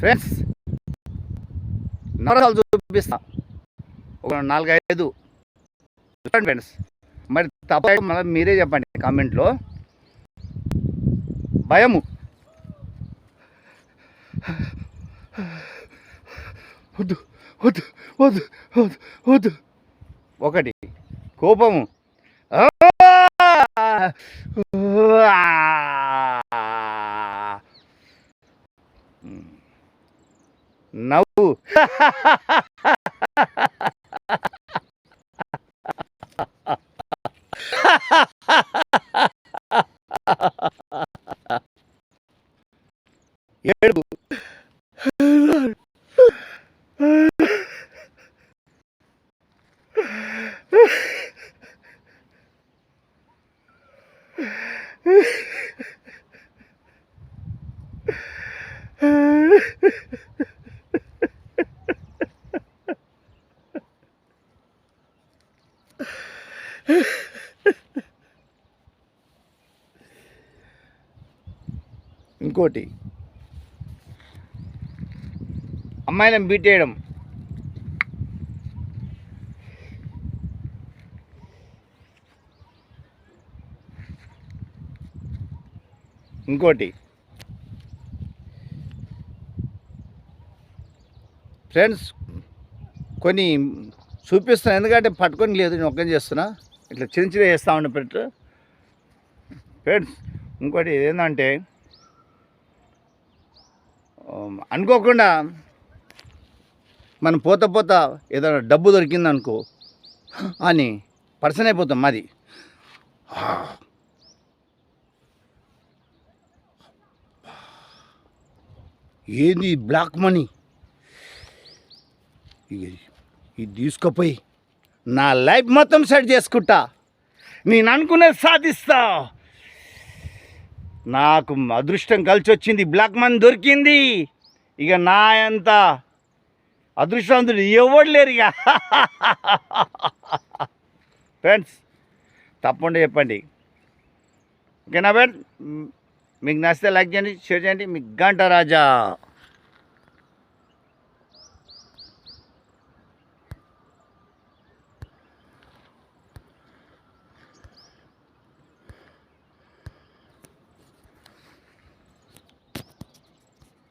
Friends నవరసాలు చూపిస్తా. ఒక నాలుగైదు. చూడండి ఫ్రెండ్స్ మరి తప్ప మళ్ళీ మీరే చెప్పండి కామెంట్లో. భయము. వద్దు వద్దు వద్దు వద్దు వద్దు. ఒకటి. కోపము. నవ్వు. ఏడుపు. ఇంకోటి. అమ్మాయిలను బీట్ చేయడం. ఇంకోటి. ఫ్రెండ్స్ కొన్ని చూపిస్తాను ఎందుకంటే పట్టుకొని లేదు నేను ఒక్కని చేస్తున్నా. ఇట్లా చిన్న చిన్న వేస్తూ ఉండే పెట్టు ఫ్రెండ్స్ ఇంకోటి ఏంటంటే అనుకోకుండా మనం పోత పోత ఏదైనా డబ్బు దొరికిందనుకో అని పర్సన్ అయిపోతాం మాది. ఏంది బ్లాక్ మనీ? ఇది తీసుకుపోయి నా లైఫ్ మొత్తం సెట్ చేసుకుంటా. నేను అనుకునేది సాధిస్తా. నాకు అదృష్టం కలిసి వచ్చింది బ్లాక్ మన్ దొరికింది. ఇక నా అంత అదృష్టవంతుడు ఎవడు లేరు ఇక. ఫ్రెండ్స్ తప్పకుండా చెప్పండి. ఓకేనా ఫ్రెండ్? మీకు నచ్చితే లైక్ చేయండి షేర్ చేయండి. మీకు గంట రాజా.